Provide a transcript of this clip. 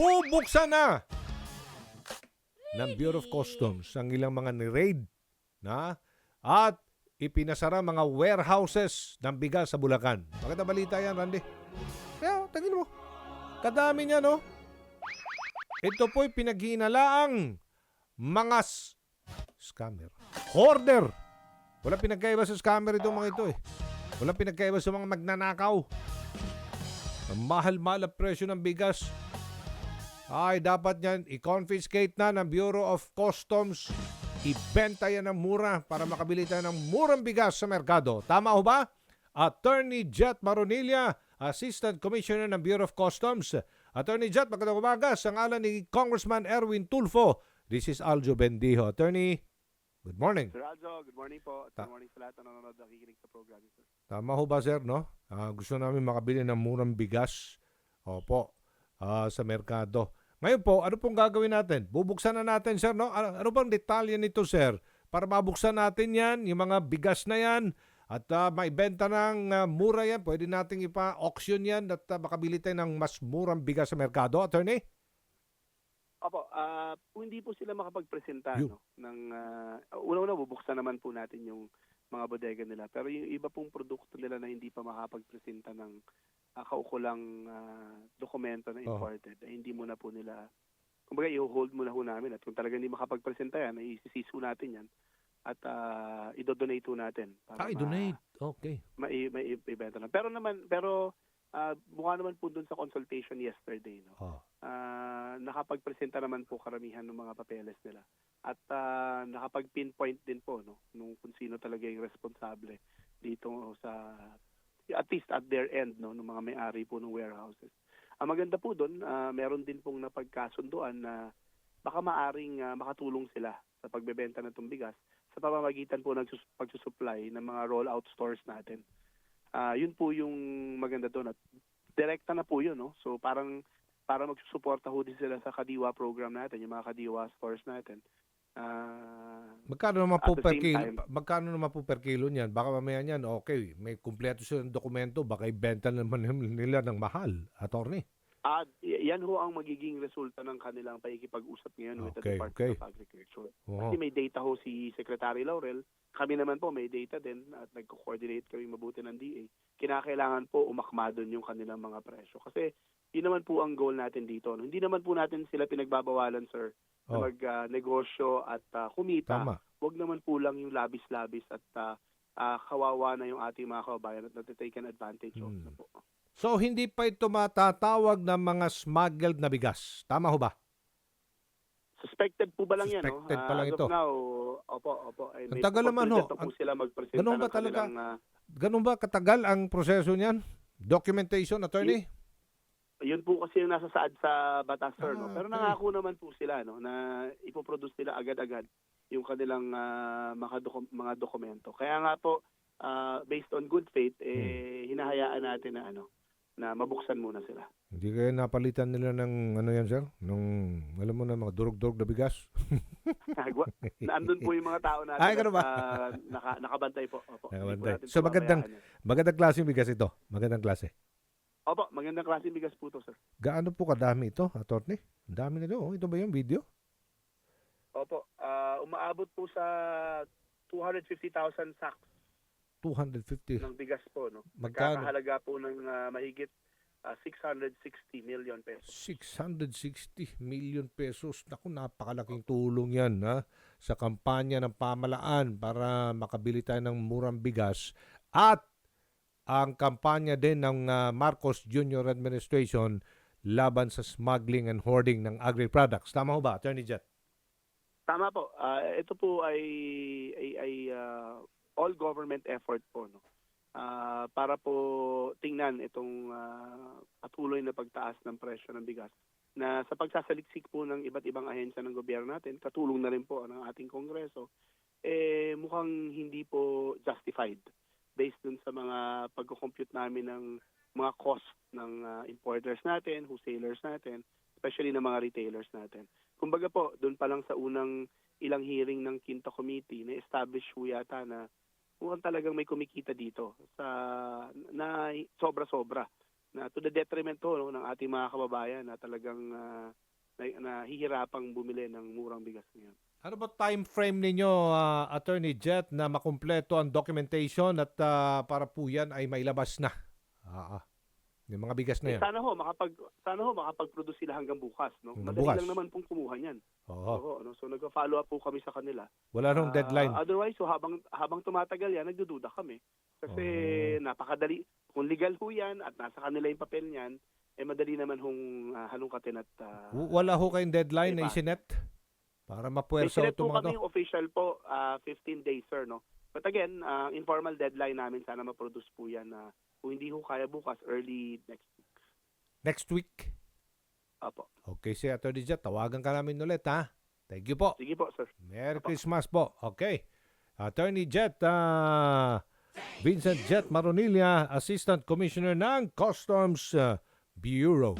bubuksan na ng Bureau of Customs ang ilang mga ni-raid na at ipinasara mga warehouses ng bigas sa Bulacan. Maganda balita yan, Randy. Kaya, tangin mo. Kadami niya, no? Ito po'y pinaghinalaang mga scammer. Hoarder! Wala pinagkaiba sa scammer itong mga ito eh. Wala pinagkaiba sa mga magnanakaw. Ang mahal-mahal presyo ng bigas. Ay, dapat yan i-confiscate na ng Bureau of Customs. Ibenta yan ng mura para makabili tayo ng murang bigas sa merkado. Tama ho ba? Attorney Jet Maronilla, Assistant Commissioner ng Bureau of Customs. Attorney Jet, magandang umaga. Sa ngalan ni Congressman Erwin Tulfo, this is Aljo Bendijo. Attorney, good morning. Sir Aljo, good morning po. Good morning sa lahat na nanonood nakikinig sa program, sir. Tama ho ba, sir, no? Ah, gusto namin makabili ng murang bigas. Opo, ah, sa merkado. Ngayon po, ano pong gagawin natin? Bubuksan na natin, sir, no? Ano, ano bang detalye nito, sir? Para mabuksan natin yan, yung mga bigas na yan, at ah, maibenta ng ah, mura yan, pwede nating ipa-auction yan at ah, makabili tayo ng mas murang bigas sa merkado, attorney? Opo, kung hindi po sila makapagpresenta no, ng ah, una-una bubuksan naman po natin yung mga bodega nila. Pero yung iba pong produkto nila na hindi pa makapagpresenta ng uh, kaukulang ah, dokumento na Oh. imported, ay hindi muna po nila kumbaga i-hold muna ho namin at kung talaga hindi makapagpresenta yan, ay isisis ho natin yan at uh, i-donate ho natin. para Ah, ma- donate. Okay. mai mai ibenta na. Pero naman pero ah, mukha naman po dun sa consultation yesterday no. Oh. Ah, nakapagpresenta naman po karamihan ng mga papeles nila. At ah, nakapag-pinpoint din po no nung kung sino talaga yung responsable dito sa at least at their end no ng mga may-ari po ng warehouses. Ang maganda po doon, ah, meron din pong napagkasunduan na baka maaring ah, makatulong sila sa pagbebenta ng itong bigas sa pamamagitan po ng sus- pagsusupply ng mga rollout stores natin. Ah, yun po yung maganda doon at direkta na po yun, no? So parang para magsusuporta ho din sila sa Kadiwa program natin, yung mga Kadiwa stores natin. Ah, Magkano naman po per kilo? time- Magkano naman po per kilo niyan? Baka mamaya niyan, okay, may kumpleto silang dokumento, baka ibenta naman nila ng mahal, attorney. at y- yan ho ang magiging resulta ng kanilang pakikipag-usap ngayon with the Okay, Department okay. of Agriculture. Oo. Kasi may data ho si Secretary Laurel. Kami naman po may data din at nagko-coordinate kami mabuti ng DA. Kinakailangan po umakma doon yung kanilang mga presyo. Kasi yun naman po ang goal natin dito. no? Hindi naman po natin sila pinagbabawalan, sir, na Oh. mag-negosyo at ah, kumita. Tama. Huwag naman po lang yung labis-labis at ah, ah, kawawa na yung ating mga kababayan at natitaken advantage of Hmm. na po. So, hindi pa ito matatawag ng mga smuggled na bigas. Tama ho ba? Suspected po ba lang yan? no? Suspected pa Ah, lang as ito. of now, opo, opo. Ay, Ang tagal naman, ho. na Ang- sila ganun ba talaga? kanilang, ah, Ganun ba katagal ang proseso niyan? Documentation, attorney? yun po kasi yung nasa saad sa batas, sir. no? Ah, Pero okay. nangako naman po sila no, na ipoproduce nila agad-agad yung kanilang ah, mga, dokum- mga dokumento. Kaya nga po, ah, based on good faith, eh, Hmm. hinahayaan natin na ano na mabuksan muna sila. Hindi kayo napalitan nila ng ano yan, sir? Nung, alam mo na, mga durog-durog na bigas? Naandun po yung mga tao natin Ay, ganun ba? ah, naka, nakabantay po. Opo, Nakabantay. So, magandang-. Magandang klase yung bigas ito. Magandang klase. Opo, magandang klase bigas po to, sir. Gaano po kadami ito, attorney? Ang dami nito. Oh. Ito ba yung video? Opo, ah, umaabot po sa 250,000 sacks 250. ng bigas po, no? Magkano? Magkakahalaga po ng ah, mahigit ah, 660 million pesos. 660 million pesos. Naku, napakalaking tulong yan ha? sa kampanya ng pamalaan para makabili tayo ng murang bigas at ang kampanya din ng ah, Marcos Jr. Administration laban sa smuggling and hoarding ng agri-products. Tama ho ba, Attorney Jet? Tama po. Ah, ito po ay ay, ay ah, all government effort po, no? Ah, para po tingnan itong ah, patuloy na pagtaas ng presyo ng bigas na sa pagsasaliksik po ng iba't ibang ahensya ng gobyerno natin, katulong na rin po ng ating kongreso, eh mukhang hindi po justified based dun sa mga pagko-compute namin ng mga cost ng ah, importers natin, wholesalers natin, especially ng mga retailers natin. Kumbaga po, doon pa lang sa unang ilang hearing ng Quinto Committee, na-establish po yata na mukhang talagang may kumikita dito sa na sobra-sobra na to the detriment to no, ng ating mga kababayan na talagang uh, na, nahihirapang bumili ng murang bigas ngayon. Ano ba time frame ninyo, ah, Attorney Jet, na makumpleto ang documentation at ah, para po yan ay mailabas na? Ah, ah. Yung mga bigas na Eh, yan. sana ho makapag sana ho makapag-produce sila hanggang bukas no. Hanggang Madali bukas. lang naman pong kumuha niyan. Oo. Oo, no? So nagfa-follow up po kami sa kanila. Wala nung Ah, deadline. otherwise, so habang habang tumatagal yan, nagdududa kami. Kasi Oh. napakadali. Kung legal ho yan at nasa kanila yung papel niyan, eh madali naman hong uh, halongkatin at uh, W- Wala ho kayong deadline na Diba? isinet? Para may mapuwersa sinet itong po mga kami to. yung official po, ah, 15 days, sir, no? But again, ah, informal deadline namin, sana ma-produce po yan na kung hindi ho kaya bukas, early next week. Next week. Apo. Okay, si Attorney Jet, tawagan ka namin ulit, ha? Thank you po. Sige po, sir. Merry Apo. Christmas po. Okay. Attorney Jet, ah, Vincent Jet Maronilla, Assistant Commissioner ng Customs ah, Bureau.